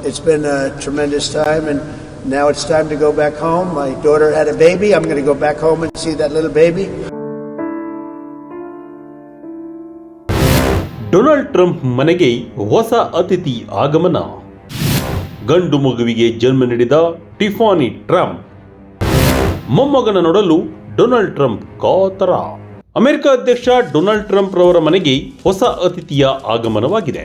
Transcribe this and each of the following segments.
It's been a tremendous time, and now it's time to go back home. My daughter had a baby. I'm going to go back home and see that little baby. Donald Trump ಮನೆಗೆ ಹೊಸ ಅತಿಥಿ ಆಗಮನ ಗಂಡು ಮಗುವಿಗೆ ಜನ್ಮ ನೀಡಿದ Tiffany Trump ಮೊಮ್ಮಗನ ನೋಡಲು ಡೊನಾಲ್ಡ್ ಟ್ರಂಪ್ ಕಾತರ ಅಮೆರಿಕ ಅಧ್ಯಕ್ಷ ಡೊನಾಲ್ಡ್ ಟ್ರಂಪ್ ರವರ ಮನೆಗೆ ಹೊಸ ಅತಿಥಿಯ ಆಗಮನವಾಗಿದೆ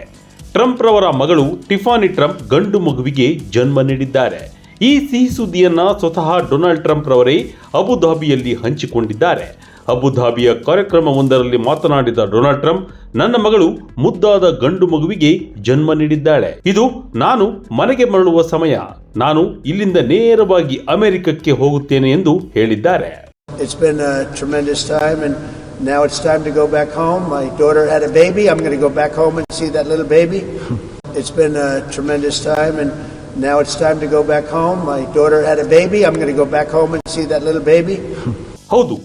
ಟ್ರಂಪ್ ರವರ ಮಗಳು ಟಿಫಾನಿ ಟ್ರಂಪ್ ಗಂಡು ಮಗುವಿಗೆ ಜನ್ಮ ನೀಡಿದ್ದಾರೆ. ಈ ಸಿಹಿ ಸುದ್ದಿಯನ್ನ ಸ್ವತಃ ಡೊನಾಲ್ಡ್ ಟ್ರಂಪ್ ರವರೇ ಅಬುಧಾಬಿಯಲ್ಲಿ ಹಂಚಿಕೊಂಡಿದ್ದಾರೆ. ಅಬುಧಾಬಿಯ ಕಾರ್ಯಕ್ರಮವೊಂದರಲ್ಲಿ ಮಾತನಾಡಿದ ಡೊನಾಲ್ಡ್ ಟ್ರಂಪ್, ನನ್ನ ಮಗಳು ಮುದ್ದಾದ ಗಂಡು ಮಗುವಿಗೆ ಜನ್ಮ ನೀಡಿದ್ದಾಳೆ. ಇದು ನಾನು ಮನೆಗೆ ಮರಳುವ ಸಮಯ. ನಾನು ಇಲ್ಲಿಂದ ನೇರವಾಗಿ ಅಮೆರಿಕಕ್ಕೆ ಹೋಗುತ್ತೇನೆ ಎಂದು ಹೇಳಿದ್ದಾರೆ. Now it's time to go back home. My daughter had a baby. I'm going to go back home and see that little baby. It's been a tremendous time, and now it's time to go back home. My daughter had a baby. I'm going to go back home and see that little baby. ಹೌದು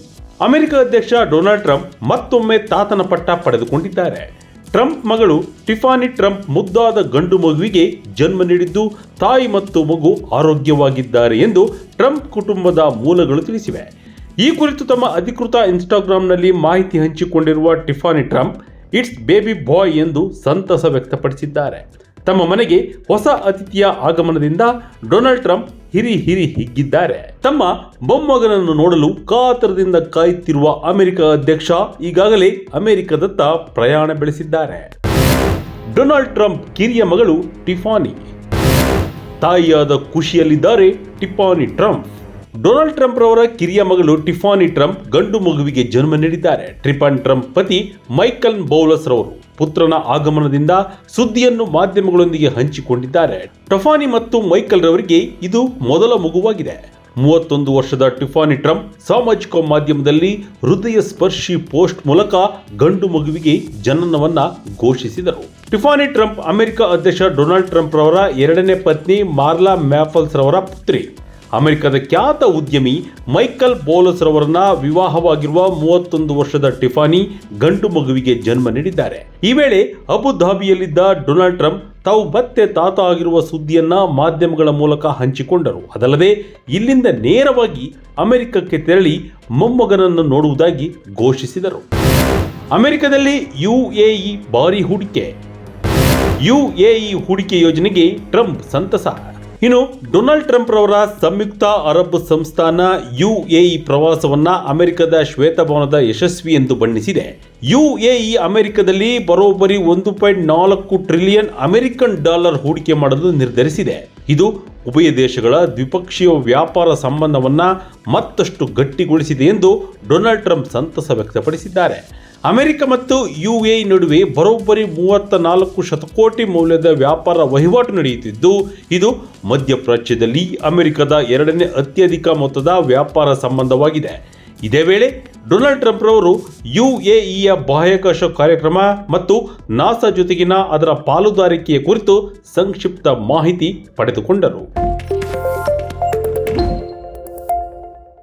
America ಅಧ್ಯಕ್ಷ Donald Trump ಮತ್ತೊಮ್ಮೆ ತಾತನ ಪಟ್ಟ ಪಡೆದುಕೊಂಡಿದ್ದಾರೆ Trump ಮಗಳು Tiffany Trump ಮುದ್ದಾದ ಗಂಡು ಮಗುವಿಗೆ ಜನ್ಮ ನೀಡಿದ್ದು ತಾಯಿ ಮತ್ತು ಮಗು ಆರೋಗ್ಯವಾಗಿದ್ದಾರೆ ಎಂದು ಟ್ರಂಪ್ ಕುಟುಂಬದ ಮೂಲಗಳು ತಿಳಿಸಿವೆ ಈ ಕುರಿತು ತಮ್ಮ ಅಧಿಕೃತ ಇನ್ಸ್ಟಾಗ್ರಾಂನಲ್ಲಿ ಮಾಹಿತಿ ಹಂಚಿಕೊಂಡಿರುವ Tiffany Trump, it's baby boy ಎಂದು ಸಂತಸ ವ್ಯಕ್ತಪಡಿಸಿದ್ದಾರೆ. ತಮ್ಮ ಮನೆಗೆ ಹೊಸ ಅತಿಥಿಯ ಆಗಮನದಿಂದ ಡೊನಾಲ್ಡ್ ಟ್ರಂಪ್ ಹಿರಿ ಹಿರಿ ಹಿಗ್ಗಿದ್ದಾರೆ. ತಮ್ಮ ಮೊಮ್ಮಗನನ್ನು ನೋಡಲು ಕಾತರದಿಂದ ಕಾಯುತ್ತಿರುವ ಅಮೆರಿಕ ಅಧ್ಯಕ್ಷ ಈಗಾಗಲೇ ಅಮೆರಿಕದತ್ತ ಪ್ರಯಾಣ ಬೆಳೆಸಿದ್ದಾರೆ. ಡೊನಾಲ್ಡ್ ಟ್ರಂಪ್ ಕಿರಿಯ ಮಗಳು ಟಿಫಾನಿ. ತಾಯಿಯಾದ ಖುಷಿಯಲ್ಲಿದ್ದಾರೆ ಟಿಫಾನಿ ಟ್ರಂಪ್. ಡೊನಾಲ್ಡ್ ಟ್ರಂಪ್ ರವರ ಕಿರಿಯ ಮಗಳು ಟಿಫಾನಿ ಟ್ರಂಪ್ ಗಂಡು ಮಗುವಿಗೆ ಜನ್ಮ ನೀಡಿದ್ದಾರೆ. ಟ್ರಿಪನ್ ಟ್ರಂಪ್ ಪತಿ ಮೈಕಲ್ ಬೌಲಸ್ ರವರು ಪುತ್ರನ ಆಗಮನದಿಂದ ಸುದ್ದಿಯನ್ನು ಮಾಧ್ಯಮಗಳೊಂದಿಗೆ ಹಂಚಿಕೊಂಡಿದ್ದಾರೆ. ಟಫಾನಿ ಮತ್ತು ಮೈಕಲ್ ರವರಿಗೆ ಇದು ಮೊದಲ ಮಗುವಾಗಿದೆ. ಮೂವತ್ತೊಂದು ವರ್ಷದ ಟಿಫಾನಿ ಟ್ರಂಪ್ ಸಾಮಾಜಿಕ ಮಾಧ್ಯಮದಲ್ಲಿ ಹೃದಯ ಸ್ಪರ್ಶಿ ಪೋಸ್ಟ್ ಮೂಲಕ ಗಂಡು ಮಗುವಿಗೆ ಜನನವನ್ನ ಘೋಷಿಸಿದರು. ಟಿಫಾನಿ ಟ್ರಂಪ್ ಅಮೆರಿಕ ಅಧ್ಯಕ್ಷ ಡೊನಾಲ್ಡ್ ಟ್ರಂಪ್ ರವರ ಎರಡನೇ ಪತ್ನಿ ಮಾರ್ಲಾ ಮ್ಯಾಫಲ್ಸ್ ರವರ ಪುತ್ರಿ. ಅಮೆರಿಕದ ಖ್ಯಾತ ಉದ್ಯಮಿ ಮೈಕಲ್ ಬೋಲಸ್ ರವರನ್ನ ವಿವಾಹವಾಗಿರುವ ಮೂವತ್ತೊಂದು ವರ್ಷದ ಟಿಫಾನಿ ಗಂಡು ಮಗುವಿಗೆ ಜನ್ಮ ನೀಡಿದ್ದಾರೆ. ಈ ವೇಳೆ ಅಬುಧಾಬಿಯಲ್ಲಿದ್ದ ಡೊನಾಲ್ಡ್ ಟ್ರಂಪ್ ತಾವು ಮತ್ತೆ ತಾತ ಆಗಿರುವ ಸುದ್ದಿಯನ್ನ ಮಾಧ್ಯಮಗಳ ಮೂಲಕ ಹಂಚಿಕೊಂಡರು. ಅದಲ್ಲದೆ ಇಲ್ಲಿಂದ ನೇರವಾಗಿ ಅಮೆರಿಕಕ್ಕೆ ತೆರಳಿ ಮೊಮ್ಮಗನನ್ನು ನೋಡುವುದಾಗಿ ಘೋಷಿಸಿದರು. ಅಮೆರಿಕದಲ್ಲಿ ಯುಎಇ ಭಾರಿ ಹೂಡಿಕೆ. ಯುಎಇ ಹೂಡಿಕೆ ಯೋಜನೆಗೆ ಟ್ರಂಪ್ ಸಂತಸ. ಇನ್ನು ಡೊನಾಲ್ಡ್ ಟ್ರಂಪ್ ರವರ ಸಂಯುಕ್ತ ಅರಬ್ ಸಂಸ್ಥಾನ ಯುಎಇ ಪ್ರವಾಸವನ್ನ ಅಮೆರಿಕದ ಶ್ವೇತಭವನದ ಯಶಸ್ವಿ ಎಂದು ಬಣ್ಣಿಸಿದೆ. ಯುಎಇ ಅಮೆರಿಕದಲ್ಲಿ ಬರೋಬ್ಬರಿ ಒಂದು ಪಾಯಿಂಟ್ ನಾಲ್ಕು ಟ್ರಿಲಿಯನ್ ಅಮೆರಿಕನ್ ಡಾಲರ್ ಹೂಡಿಕೆ ಮಾಡಲು ನಿರ್ಧರಿಸಿದೆ. ಇದು ಉಭಯ ದೇಶಗಳ ದ್ವಿಪಕ್ಷೀಯ ವ್ಯಾಪಾರ ಸಂಬಂಧವನ್ನು ಮತ್ತಷ್ಟು ಗಟ್ಟಿಗೊಳಿಸಿದೆ ಎಂದು ಡೊನಾಲ್ಡ್ ಟ್ರಂಪ್ ಸಂತಸ ವ್ಯಕ್ತಪಡಿಸಿದ್ದಾರೆ. ಅಮೆರಿಕ ಮತ್ತು ಯು ಎ ನಡುವೆ ಬರೋಬ್ಬರಿ ಮೂವತ್ತ ನಾಲ್ಕು ಶತಕೋಟಿ ಮೌಲ್ಯದ ವ್ಯಾಪಾರ ವಹಿವಾಟು ನಡೆಯುತ್ತಿದ್ದು, ಇದು ಮಧ್ಯಪ್ರಾಚ್ಯದಲ್ಲಿ ಅಮೆರಿಕದ ಎರಡನೇ ಅತ್ಯಧಿಕ ಮೊತ್ತದ ವ್ಯಾಪಾರ ಸಂಬಂಧವಾಗಿದೆ. ಇದೇ ವೇಳೆ ಡೊನಾಲ್ಡ್ ಟ್ರಂಪ್ ರವರು ಯುಎಇಯ ಬಾಹ್ಯಾಕಾಶ ಕಾರ್ಯಕ್ರಮ ಮತ್ತು ನಾಸಾ ಜೊತೆಗಿನ ಅದರ ಪಾಲುದಾರಿಕೆಯ ಕುರಿತು ಸಂಕ್ಷಿಪ್ತ ಮಾಹಿತಿ ಪಡೆದುಕೊಂಡರು.